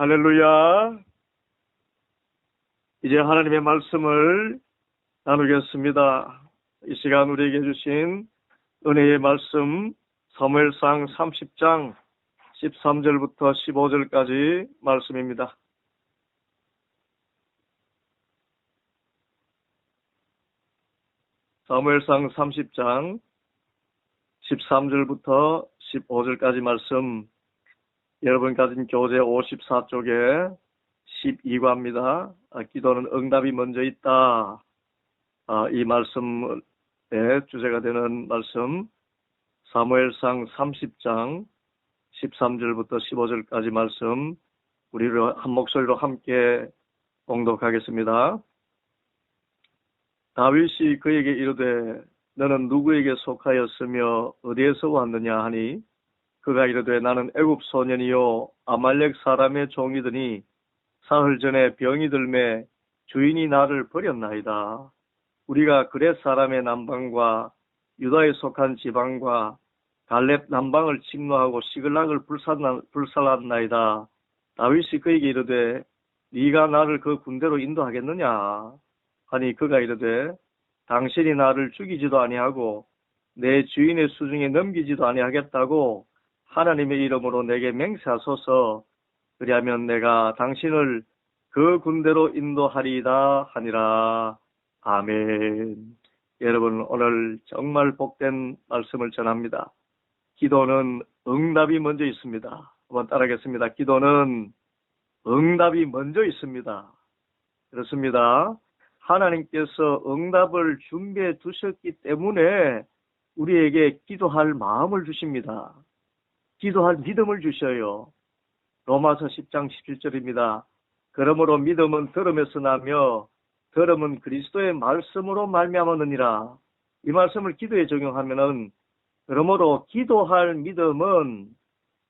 할렐루야. 이제 하나님의 말씀을 나누겠습니다. 이 시간 우리에게 주신 은혜의 말씀 사무엘상 30장 13절부터 15절까지 말씀입니다. 사무엘상 30장 13절부터 15절까지 말씀 여러분 가진 교재 54쪽에 12과입니다. 아, 기도는 응답이 먼저 있다. 아, 이 말씀의 주제가 되는 말씀 사무엘상 30장 13절부터 15절까지 말씀 우리로 한 목소리로 함께 봉독하겠습니다. 다윗이 그에게 이르되 너는 누구에게 속하였으며 어디에서 왔느냐 하니 그가 이르되 나는 애굽 소년이요 아말렉 사람의 종이더니 사흘 전에 병이 들매 주인이 나를 버렸나이다. 우리가 그렛 사람의 남방과 유다에 속한 지방과 갈렙 남방을 침노하고 시글락을 불살랐나이다. 다윗이 그에게 이르되 네가 나를 그 군대로 인도하겠느냐 하니 그가 이르되 당신이 나를 죽이지도 아니하고 내 주인의 수중에 넘기지도 아니하겠다고 하나님의 이름으로 내게 맹세하소서. 그리하면 내가 당신을 그 군대로 인도하리이다 하니라. 아멘. 여러분 오늘 정말 복된 말씀을 전합니다. 기도는 응답이 먼저 있습니다. 한번 따라하겠습니다. 기도는 응답이 먼저 있습니다. 그렇습니다. 하나님께서 응답을 준비해 두셨기 때문에 우리에게 기도할 마음을 주십니다. 기도할 믿음을 주셔요. 로마서 10장 17절입니다. 그러므로 믿음은 들음에서 나며 들음은 그리스도의 말씀으로 말미암았느니라. 이 말씀을 기도에 적용하면은 그러므로 기도할 믿음은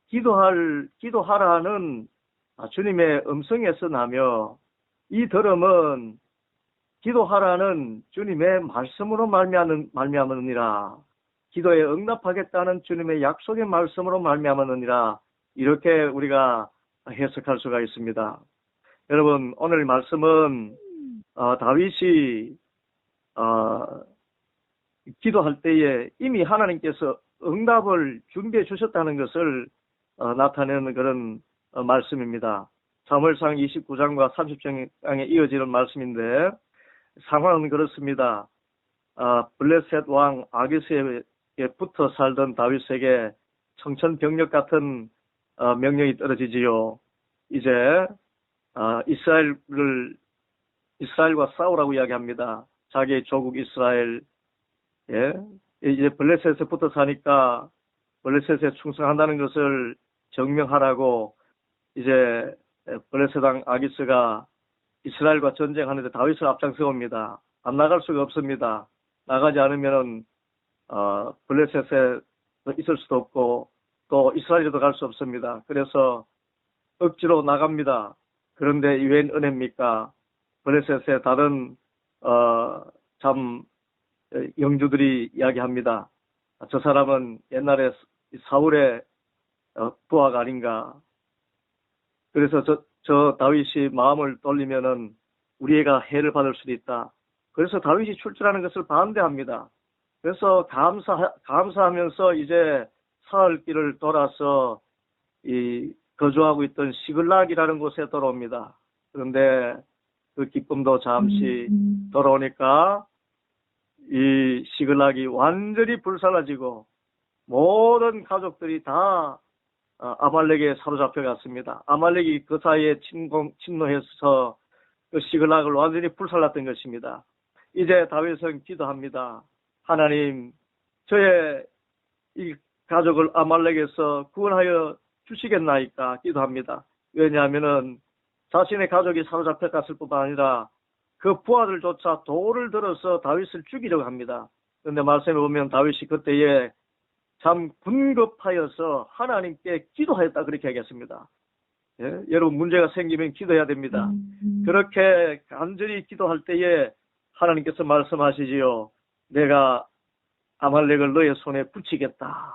기도할 기도하라는 주님의 음성에서 나며 이 들음은 기도하라는 주님의 말씀으로 말미암느니라. 기도에 응답하겠다는 주님의 약속의 말씀으로 말미암느니라. 이렇게 우리가 해석할 수가 있습니다. 여러분 오늘 말씀은 어, 다윗이 어, 기도할 때에 이미 하나님께서 응답을 준비해 주셨다는 것을 어, 나타내는 그런 어, 말씀입니다. 사무엘상 29장과 30장에 이어지는 말씀인데 상황은 그렇습니다. 아, 블레셋 왕 아기스에 붙어 살던 다윗에게 청천벽력 같은 어, 명령이 떨어지지요. 이제 어, 이스라엘을 이스라엘과 싸우라고 이야기합니다. 자기의 조국 이스라엘 예? 이제 블레셋에 붙어 사니까 블레셋에 충성한다는 것을 증명하라고 이제 블레셋 왕 아기스가 이스라엘과 전쟁하는데 다윗을 앞장세웁니다. 안 나갈 수가 없습니다. 나가지 않으면 어, 블레셋에 있을 수도 없고 또 이스라엘에도 갈 수 없습니다. 그래서 억지로 나갑니다. 그런데 웬 은혜입니까? 블레셋의 다른 어, 참 영주들이 이야기합니다. 저 사람은 옛날에 사울의 어, 부하가 아닌가. 그래서 저, 저 다윗이 마음을 돌리면은 우리 애가 해를 받을 수도 있다. 그래서 다윗이 출전하는 것을 반대합니다. 그래서 감사 감사하면서 이제 사흘길을 돌아서 이 거주하고 있던 시글락이라는 곳에 돌아옵니다. 그런데 그 기쁨도 잠시 음. 돌아오니까 이 시글락이 완전히 불살라지고 모든 가족들이 다 어, 아말렉에 사로잡혀 갔습니다. 아말렉이 그 사이에 침공, 침노해서 그 시글락을 완전히 불살랐던 것입니다. 이제 다윗은 기도합니다. 하나님, 저의 이 가족을 아말렉에서 구원하여 주시겠나이까 기도합니다. 왜냐하면은 자신의 가족이 사로잡혀 갔을 뿐만 아니라 그 부하들조차 돌을 들어서 다윗을 죽이려고 합니다. 그런데 말씀에 보면 다윗이 그때에 참 분급하여서 하나님께 기도하였다 그렇게 하겠습니다. 예? 여러분 문제가 생기면 기도해야 됩니다. 음. 그렇게 간절히 기도할 때에 하나님께서 말씀하시지요. 내가 아말렉을 너의 손에 붙이겠다.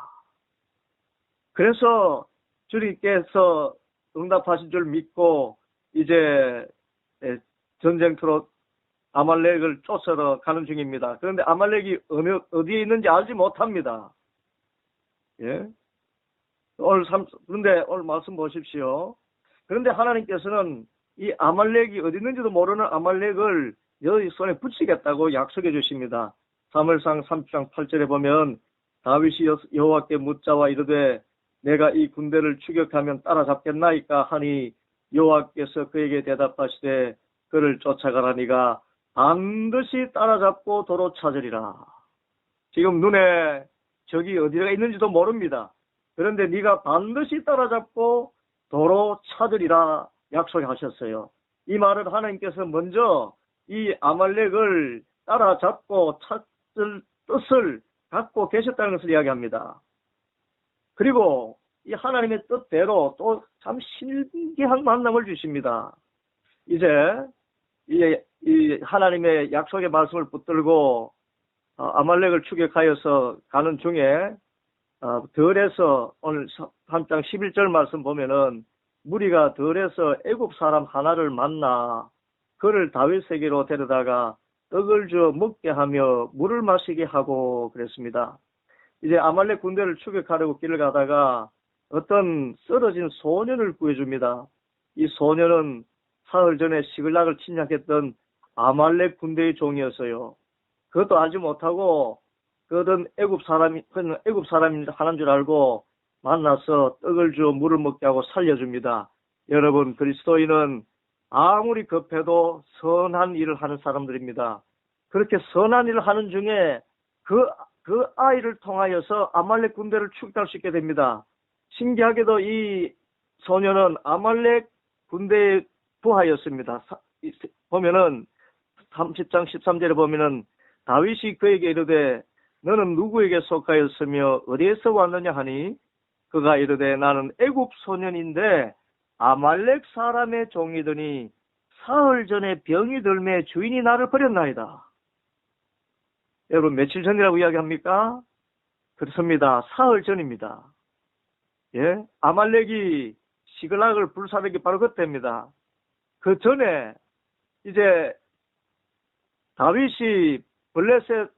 그래서 주님께서 응답하신 줄 믿고 이제 에, 전쟁터로 아말렉을 쫓으러 가는 중입니다. 그런데 아말렉이 어느, 어디에 있는지 알지 못합니다. 예. 오늘 삼, 그런데 오늘 말씀 보십시오. 그런데 하나님께서는 이 아말렉이 어디 있는지도 모르는 아말렉을 여기 손에 붙이겠다고 약속해 주십니다. 3월상 3장 8절에 보면 다윗이 여- 여호와께 묻자와 이르되 내가 이 군대를 추격하면 따라잡겠나이까 하니 여호와께서 그에게 대답하시되 그를 쫓아가라니가 반드시 따라잡고 도로 찾으리라. 지금 눈에 적이 어디가 있는지도 모릅니다. 그런데 네가 반드시 따라잡고 도로 찾으리라 약속하셨어요. 이 말은 하나님께서 먼저 이 아말렉을 따라잡고 찾 을 뜻을 갖고 계셨다는 것을 이야기합니다. 그리고 이 하나님의 뜻대로 또 참 신기한 만남을 주십니다. 이제 이, 이 하나님의 약속의 말씀을 붙들고 어, 아말렉을 추격하여서 가는 중에 어, 덜에서 오늘 3장 11절 말씀 보면은 무리가 덜에서 애굽 사람 하나를 만나 그를 다윗에게로 데려다가 떡을 주어 먹게 하며 물을 마시게 하고 그랬습니다. 이제 아말렉 군대를 추격하려고 길을 가다가 어떤 쓰러진 소년을 구해줍니다. 이 소년은 사흘 전에 시글락을 침략했던 아말렉 군대의 종이었어요. 그것도 알지 못하고 그든 애굽 사람이 그는 애굽 사람이 하는 줄 알고 만나서 떡을 주어 물을 먹게 하고 살려줍니다. 여러분 그리스도인은 아무리 급해도 선한 일을 하는 사람들입니다. 그렇게 선한 일을 하는 중에 그, 그 아이를 통하여서 아말렉 군대를 추격할 수 있게 됩니다. 신기하게도 이 소녀는 아말렉 군대의 부하였습니다. 보면은 30장 13절에 보면은 다윗이 그에게 이르되 너는 누구에게 속하였으며 어디에서 왔느냐 하니 그가 이르되 나는 애굽 소년인데 아말렉 사람의 종이더니 사흘 전에 병이 들매 주인이 나를 버렸나이다. 여러분 며칠 전이라고 이야기합니까? 그렇습니다. 사흘 전입니다. 예, 아말렉이 시글락을 불사르는 게 바로 그때입니다. 그 전에 이제 다윗이 블레셋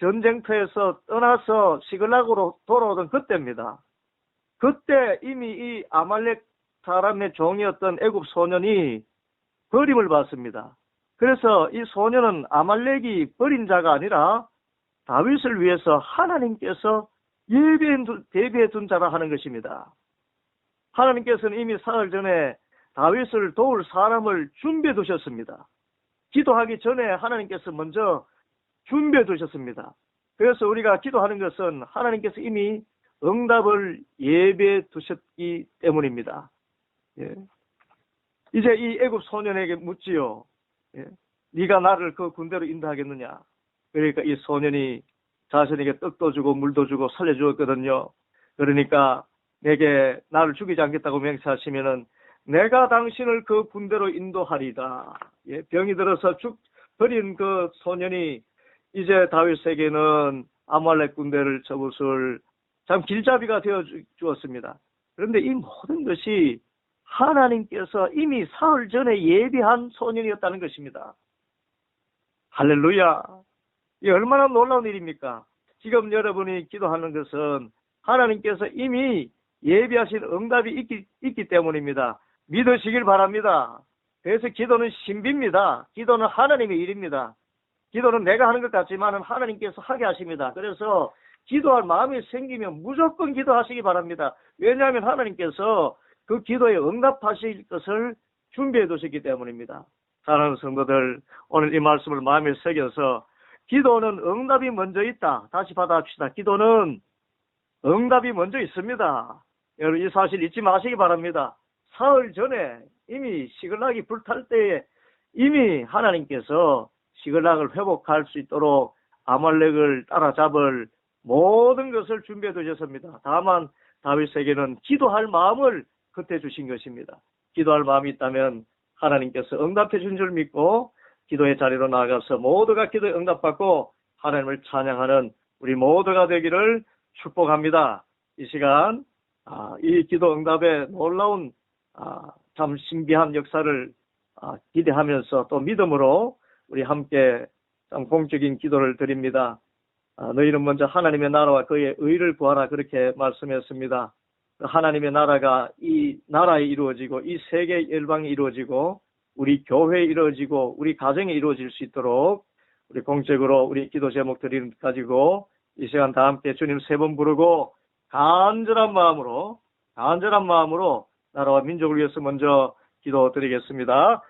전쟁터에서 떠나서 시글락으로 돌아오던 그때입니다. 그때 이미 이 아말렉 사람의 종이었던 애굽 소년이 버림을 받습니다. 그래서 이 소년은 아말렉이 버린 자가 아니라 다윗을 위해서 하나님께서 예비해 둔, 자라 하는 것입니다. 하나님께서는 이미 사흘 전에 다윗을 도울 사람을 준비해 두셨습니다. 기도하기 전에 하나님께서 먼저 준비해 두셨습니다. 그래서 우리가 기도하는 것은 하나님께서 이미 응답을 예배해 두셨기 때문입니다. 예. 이제 이 애굽 소년에게 묻지요. 예. 네가 나를 그 군대로 인도하겠느냐? 그러니까 이 소년이 자신에게 떡도 주고 물도 주고 살려주었거든요. 그러니까 내게 나를 죽이지 않겠다고 맹세하시면은 내가 당신을 그 군대로 인도하리다. 예, 병이 들어서 죽 버린 그 소년이 이제 다윗에게는 아말렉 군대를 접을 참 길잡이가 되어 주- 주었습니다. 그런데 이 모든 것이 하나님께서 이미 사흘 전에 예비한 소년이었다는 것입니다. 할렐루야. 이 얼마나 놀라운 일입니까? 지금 여러분이 기도하는 것은 하나님께서 이미 예비하신 응답이 있기, 있기 때문입니다. 믿으시길 바랍니다. 그래서 기도는 신비입니다. 기도는 하나님의 일입니다. 기도는 내가 하는 것 같지만 하나님께서 하게 하십니다. 그래서 기도할 마음이 생기면 무조건 기도하시기 바랍니다. 왜냐하면 하나님께서 그 기도에 응답하실 것을 준비해 두셨기 때문입니다. 사랑하는 성도들, 오늘 이 말씀을 마음에 새겨서 기도는 응답이 먼저 있다. 다시 받아합시다. 기도는 응답이 먼저 있습니다. 여러분 이 사실 잊지 마시기 바랍니다. 사흘 전에 이미 시글락이 불탈 때에 이미 하나님께서 시글락을 회복할 수 있도록 아말렉을 따라잡을 모든 것을 준비해 두셨습니다. 다만 다윗에게는 기도할 마음을 그때 주신 것입니다. 기도할 마음이 있다면 하나님께서 응답해 준 줄 믿고 기도의 자리로 나아가서 모두가 기도에 응답받고 하나님을 찬양하는 우리 모두가 되기를 축복합니다. 이 시간 아, 이 기도 응답의 놀라운 아, 참 신비한 역사를 아, 기대하면서 또 믿음으로 우리 함께 참 공적인 기도를 드립니다. 아, 너희는 먼저 하나님의 나라와 그의 의를 구하라 그렇게 말씀했습니다. 그 하나님의 나라가 이 나라에 이루어지고 이 세계 열방에 이루어지고 우리 교회에 이루어지고 우리 가정에 이루어질 수 있도록 우리 공적으로 우리 기도 제목들을 가지고 이 시간 다 함께 주님 세 번 부르고 간절한 마음으로 간절한 마음으로 나라와 민족을 위해서 먼저 기도드리겠습니다.